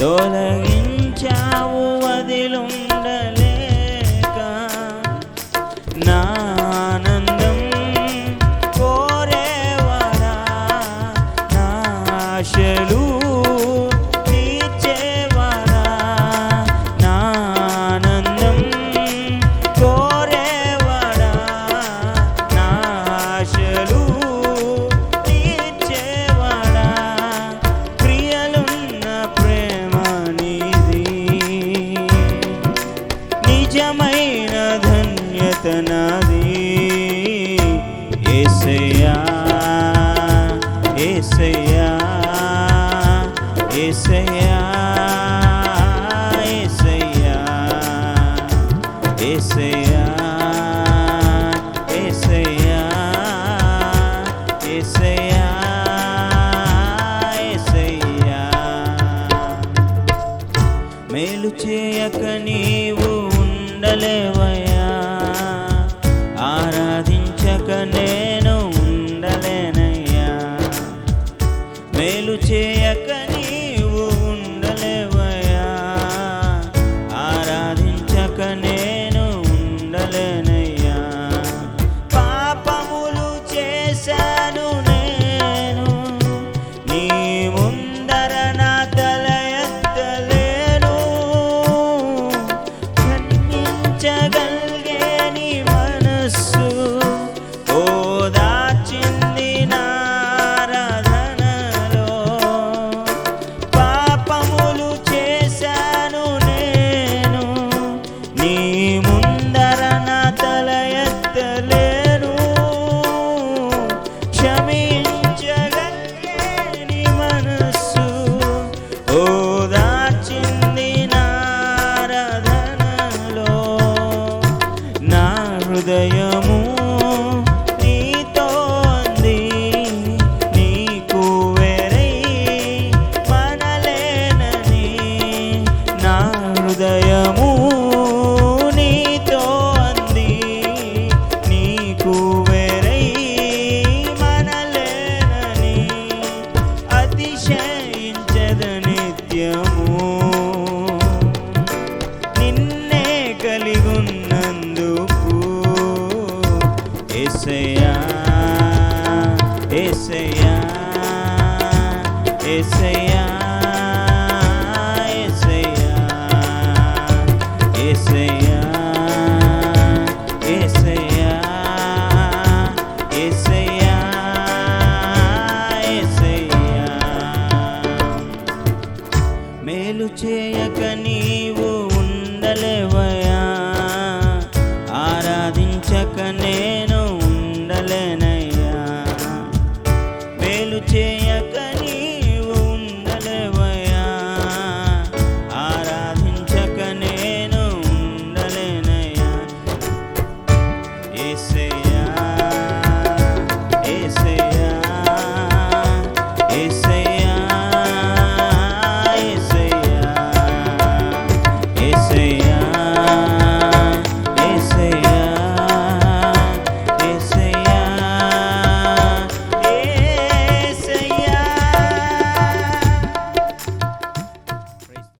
తొలగించావు వదిలుండలేక నా ధన్యత నాది ఏసయ్యా ఏసయ్యా ఏసయ్యా ఏసయ్యా ఏసయ్యా ఏసయ్యా ఏసయ్యా ఏసయ్యా మేలు చేయక నీవు ఉండలేవు. మేలు చేయక నీవు ఉండలేవయ్యా. ఆరాధించక నేను ఉండలేనయ్యా. పాపములు చేశాను నేను. నీ ముందర నా తల ఎత్తలేను. ఖండించగలిగే ముందర నా తల ఎత్తలేను. క్షమించగలేని నీ మనస్సు ఓదార్చింది నారధనలో నా హృదయము ఏసయ్యా ఏసయ్యా. eu